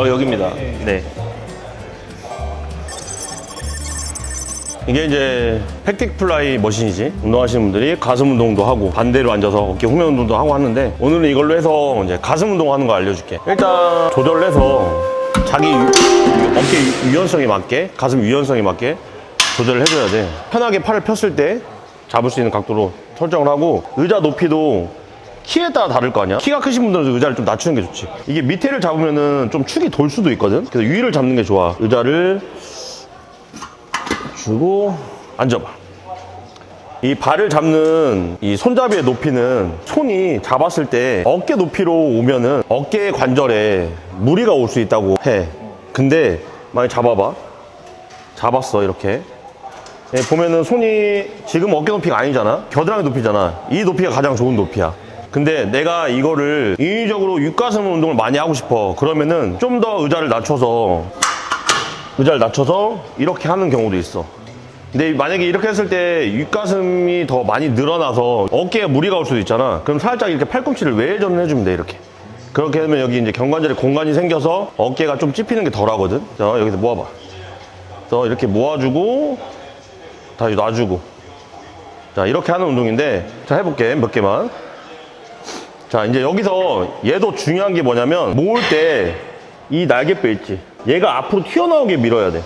어, 여기입니다. 네. 이게 이제 팩틱 플라이 머신이지. 운동하시는 분들이 가슴 운동도 하고 반대로 앉아서 어깨 후면 운동도 하고 하는데 오늘은 이걸로 해서 이제 가슴 운동하는 거 알려줄게. 일단 조절을 해서 자기 유- 유- 어깨 유연성에 맞게 가슴 유연성에 맞게 조절을 해줘야 돼. 편하게 팔을 폈을 때 잡을 수 있는 각도로 설정을 하고 의자 높이도 키에 따라 다를 거 아니야? 키가 크신 분들은 의자를 좀 낮추는 게 좋지. 이게 밑에를 잡으면은 좀 축이 돌 수도 있거든. 그래서 위를 잡는 게 좋아. 의자를 주고 앉아봐. 이 발을 잡는 이 손잡이의 높이는 손이 잡았을 때 어깨 높이로 오면은 어깨 관절에 무리가 올 수 있다고 해. 근데 만약 잡아봐. 잡았어 이렇게. 예, 보면은 손이 지금 어깨 높이가 아니잖아. 겨드랑이 높이잖아. 이 높이가 가장 좋은 높이야. 근데 내가 이거를 인위적으로 육가슴 운동을 많이 하고 싶어. 그러면은 좀 더 의자를 낮춰서 의자를 낮춰서 이렇게 하는 경우도 있어. 근데 만약에 이렇게 했을 때 윗가슴이 더 많이 늘어나서 어깨에 무리가 올 수도 있잖아. 그럼 살짝 이렇게 팔꿈치를 외전을 해주면 돼, 이렇게. 그렇게 하면 여기 이제 경관절에 공간이 생겨서 어깨가 좀 찝히는 게 덜 하거든. 자, 여기서 모아봐. 그래서 이렇게 모아주고, 다시 놔주고. 자, 이렇게 하는 운동인데, 자, 해볼게. 몇 개만. 자, 이제 여기서 얘도 중요한 게 뭐냐면, 모을 때 이 날개뼈 있지? 얘가 앞으로 튀어나오게 밀어야 돼.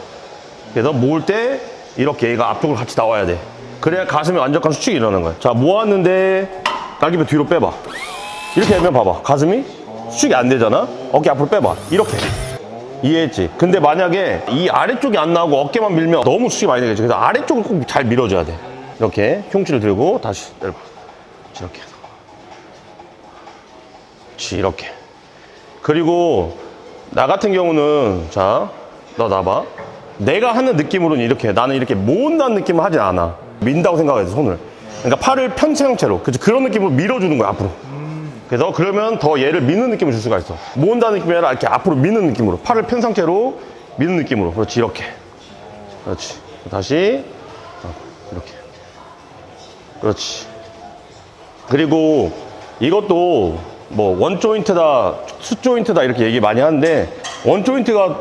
그래서 모을 때 이렇게 얘가 앞쪽으로 같이 나와야 돼. 그래야 가슴에 완벽한 수축이 일어나는 거야. 자, 모았는데 날개뼈 뒤로 빼봐. 이렇게 하면 봐봐. 가슴이 수축이 안 되잖아? 어깨 앞으로 빼봐. 이렇게. 이해했지? 근데 만약에 이 아래쪽이 안 나오고 어깨만 밀면 너무 수축이 많이 되겠지. 그래서 아래쪽을 꼭 잘 밀어줘야 돼. 이렇게 흉추를 들고 다시 내려봐. 이렇게. 그렇지, 이렇게. 그리고 나 같은 경우는 자, 너 나봐. 내가 하는 느낌으로는 이렇게 나는 이렇게 모은다는 느낌을 하진 않아. 민다고 생각해서 손을. 그러니까 팔을 편 상태로 그치, 그런 느낌으로 밀어주는 거야 앞으로. 그래서 그러면 더 얘를 미는 느낌을 줄 수가 있어. 모은다는 느낌이 아니라 이렇게 앞으로 미는 느낌으로 팔을 편 상태로 미는 느낌으로. 그렇지 이렇게. 그렇지. 다시 어, 이렇게. 그렇지. 그리고 이것도 뭐 원 조인트다, 투 조인트다 이렇게 얘기 많이 하는데 원 조인트가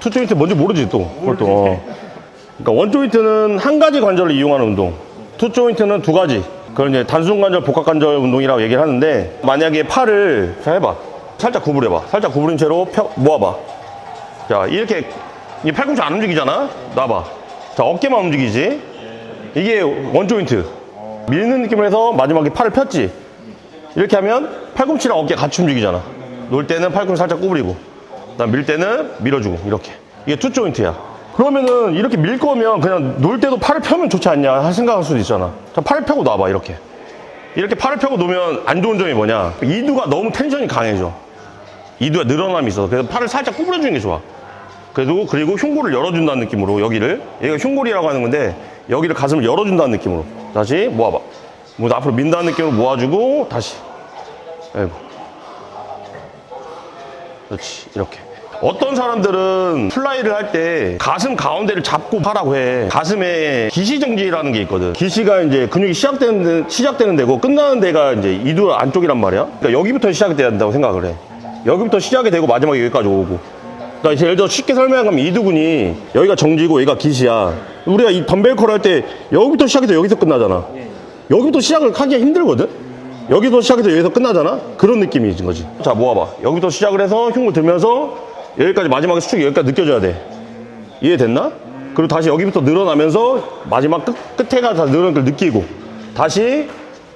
투 조인트 뭔지 모르지 또. 그것도. 어. 그러니까 원 조인트는 한 가지 관절을 이용하는 운동. 투 조인트는 두 가지. 그걸 이제 단순 관절, 복합 관절 운동이라고 얘기를 하는데 만약에 팔을 자 해봐. 살짝 구부려봐. 살짝 구부린 채로 펴, 모아봐. 자 이렇게 이 팔꿈치 안 움직이잖아. 놔봐. 자 어깨만 움직이지. 이게 원 조인트. 밀는 느낌을 해서 마지막에 팔을 폈지. 이렇게 하면 팔꿈치랑 어깨 같이 움직이잖아. 놓을 때는 팔꿈치 살짝 구부리고, 밀 때는 밀어주고 이렇게. 이게 투 조인트야. 그러면은 이렇게 밀 거면 그냥 놓을 때도 팔을 펴면 좋지 않냐 생각할 수도 있잖아. 자, 팔을 펴고 놔봐 이렇게. 이렇게 팔을 펴고 놓으면 안 좋은 점이 뭐냐? 이두가 너무 텐션이 강해져. 이두가 늘어남이 있어서 그래서 팔을 살짝 구부려주는 게 좋아. 그래도 그리고 흉골을 열어준다는 느낌으로 여기를 얘가 흉골이라고 하는 건데 여기를 가슴을 열어준다는 느낌으로 다시 모아봐. 뭐 앞으로 민다는 느낌으로 모아주고 다시. 아이고. 그렇지 이렇게. 어떤 사람들은 플라이를 할 때 가슴 가운데를 잡고 하라고 해. 가슴에 기시정지라는 게 있거든. 기시가 이제 근육이 시작되는 데, 시작되는 데고 끝나는 데가 이제 이두 안쪽이란 말이야. 그러니까 여기부터 시작돼야 된다고 생각을 해. 여기부터 시작이 되고 마지막에 여기까지 오고. 그러니까 이제 예를 들어 쉽게 설명하면 이두근이 여기가 정지고 여기가 기시야. 우리가 이 덤벨 컬 할 때 여기부터 시작해서 여기서 끝나잖아. 여기부터 시작을 하기가 힘들거든? 여기서 시작해서 여기서 끝나잖아? 그런 느낌이 있는 거지. 자, 모아봐. 여기부터 시작을 해서 흉을 들면서 여기까지 마지막에 수축이 여기까지 느껴져야 돼. 이해됐나? 그리고 다시 여기부터 늘어나면서 마지막 끝, 끝에가 다 늘어나는 걸 느끼고 다시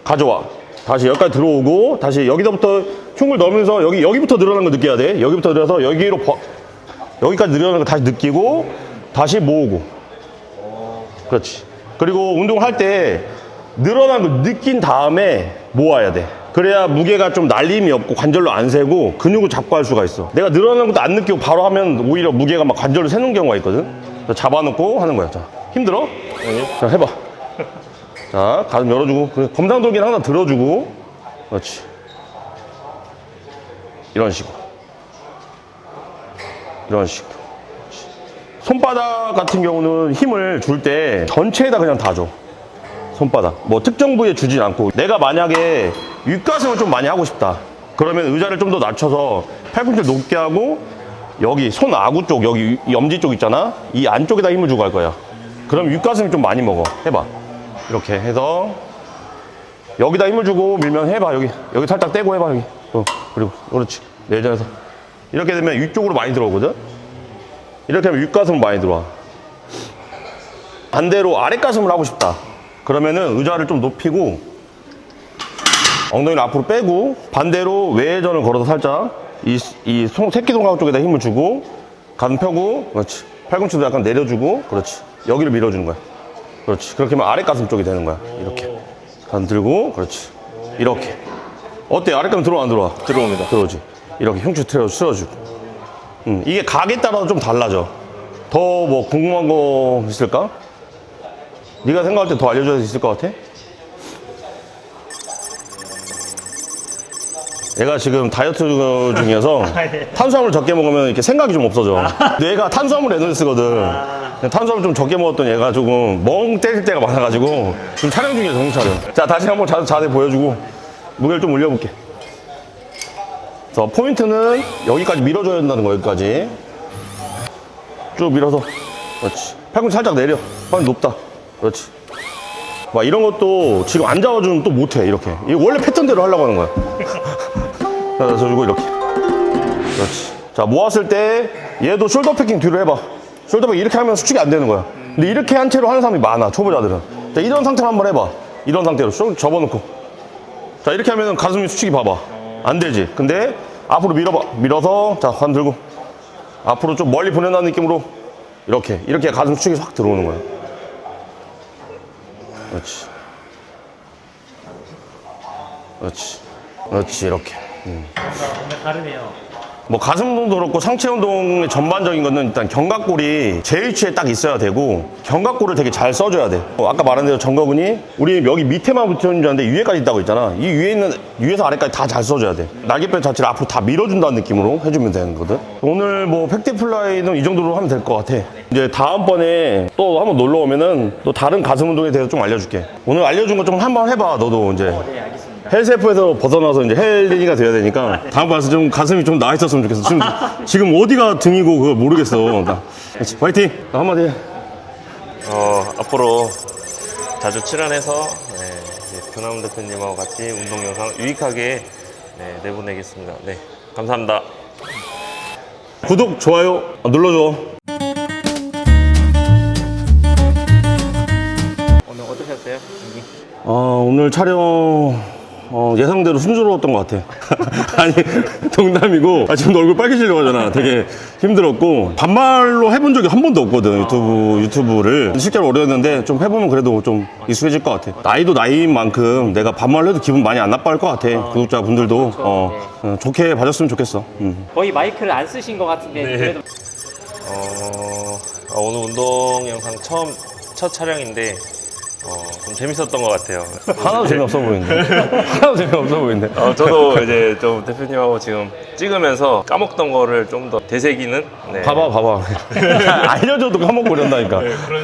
가져와. 다시 여기까지 들어오고 다시 여기서부터 흉을 넣으면서 여기, 여기부터 늘어나는 걸 느껴야 돼. 여기부터 늘어서 여기로 버- 여기까지 늘어나는 걸 다시 느끼고 다시 모으고. 그렇지. 그리고 운동할 때 늘어난 걸 느낀 다음에 모아야 돼. 그래야 무게가 좀 날림이 없고 관절로 안 세고 근육을 잡고 할 수가 있어. 내가 늘어난 것도 안 느끼고 바로 하면 오히려 무게가 막 관절로 새는 경우가 있거든. 잡아놓고 하는 거야. 자, 힘들어? 자, 해봐. 자, 가슴 열어주고. 그래, 검상돌기는 항상 들어주고. 그렇지. 이런 식으로. 이런 식으로. 손바닥 같은 경우는 힘을 줄 때 전체에다 그냥 다 줘. 손바닥. 뭐 특정 부위에 주진 않고 내가 만약에 윗가슴을 좀 많이 하고 싶다. 그러면 의자를 좀 더 낮춰서 팔꿈치를 높게 하고 여기 손 아구 쪽 여기 이 엄지 쪽 있잖아? 이 안쪽에다 힘을 주고 할 거야. 그럼 윗가슴이 좀 많이 먹어. 해봐. 이렇게 해서 여기다 힘을 주고 밀면 해봐 여기. 여기 살짝 떼고 해봐 여기. 어, 그리고 그렇지. 내전에서. 이렇게 되면 위쪽으로 많이 들어오거든? 이렇게 하면 윗가슴 많이 들어와. 반대로 아랫가슴을 하고 싶다 그러면은 의자를 좀 높이고 엉덩이를 앞으로 빼고 반대로 외전을 걸어서 살짝 이, 이 송, 새끼 손가락 쪽에다 힘을 주고 가슴 펴고 그렇지. 팔꿈치도 약간 내려주고 그렇지. 여기를 밀어주는 거야. 그렇지. 그렇게 하면 아랫 가슴 쪽이 되는 거야. 이렇게. 가슴 들고 그렇지. 이렇게. 어때? 아랫 가슴 들어와 안 들어와? 들어옵니다. 들어오지. 이렇게 흉추 틀어 틀어주고. 음, 이게 각에 따라서 좀 달라져. 더 뭐 궁금한 거 있을까? 네가 생각할 때 더 알려줄 수 있을 것 같아? 얘가 지금 다이어트 중이어서 탄수화물 적게 먹으면 이렇게 생각이 좀 없어져. 뇌가 탄수화물 에너지 쓰거든. 탄수화물 좀 적게 먹었더니 얘가 조금 멍 때릴 때가 많아가지고 지금 촬영 중이야 정신 차려. 자 다시 한번 자, 자세 보여주고 무게를 좀 올려볼게. 자 포인트는 여기까지 밀어줘야 된다는 거 여기까지 쭉 밀어서 그렇지. 팔꿈치 살짝 내려. 팔 높다. 그렇지. 막 이런 것도 지금 안 잡아주면 또 못해 이렇게. 이 원래 패턴대로 하려고 하는 거야. 자, 저 주고 이렇게. 그렇지. 자, 모았을 때 얘도 숄더 패킹 뒤로 해봐. 숄더 패킹 이렇게 하면 수축이 안 되는 거야. 근데 이렇게 한 채로 하는 사람이 많아, 초보자들은. 자, 이런 상태로 한번 해봐. 이런 상태로 숄 접어놓고. 자, 이렇게 하면 가슴이 수축이 봐봐. 안 되지. 근데 앞으로 밀어봐. 밀어서, 자, 관 들고. 앞으로 좀 멀리 보낸다는 느낌으로. 이렇게. 이렇게 가슴 수축이 확 들어오는 거야. 그렇지. 그렇지. 그렇지, 이렇게. 오늘 다르네요. 뭐 가슴 운동도 그렇고 상체 운동의 전반적인 거는 일단 견갑골이 제 위치에 딱 있어야 되고 견갑골을 되게 잘 써줘야 돼. 어, 아까 말한 대로 정거근이 우리 여기 밑에만 붙어 있는 줄 알았는데 위에까지 있다고 있잖아. 이 위에 있는 위에서 아래까지 다 잘 써줘야 돼. 날개뼈 자체를 앞으로 다 밀어준다는 느낌으로 해주면 되는 거든. 오늘 뭐 팩트플라이는 이 정도로 하면 될 것 같아. 이제 다음번에 또 한번 놀러 오면은 또 다른 가슴 운동에 대해서 좀 알려줄게. 오늘 알려준 거 좀 한번 해봐. 너도 이제. 네, 알겠습니다. 헬스에프에서 벗어나서 이제 헬리가 돼야 되니까 다음 봐서 좀 가슴이 좀 나아 있었으면 좋겠어. 지금 지금 어디가 등이고 그거 모르겠어. 나. 그렇지. 화이팅. 나 한마디. 해. 어, 앞으로 자주 출연해서 네, 이제 변함 대표님하고 같이 운동 영상 유익하게 네, 내보내겠습니다. 네, 감사합니다. 구독 좋아요 눌러줘. 오늘 어떠셨어요? 어, 오늘 촬영 어, 예상대로 순조로웠던 것 같아. 아니 농담이고 아, 지금 너 얼굴 빨개지려고 하잖아. 되게 힘들었고 반말로 해본 적이 한 번도 없거든 유튜브 유튜브를 실제로 어려웠는데 좀 해보면 그래도 좀 익숙해질 것 같아. 나이도 나이인 만큼 내가 반말로 해도 기분 많이 안 나빠할 것 같아. 구독자분들도 어, 어, 좋게 봐줬으면 좋겠어. 음. 거의 마이크를 안 쓰신 것 같은데 그래도 어, 아, 오늘 운동 영상 처음 첫 촬영인데 어, 좀 재밌었던 것 같아요. 하나도 재미없어 보이는데. 하나도 재미없어 보이는데. 어, 저도 이제 좀 대표님하고 지금 찍으면서 까먹던 거를 좀 더 되새기는 네. 봐봐, 봐봐. 알려줘도 까먹고 그런다니까.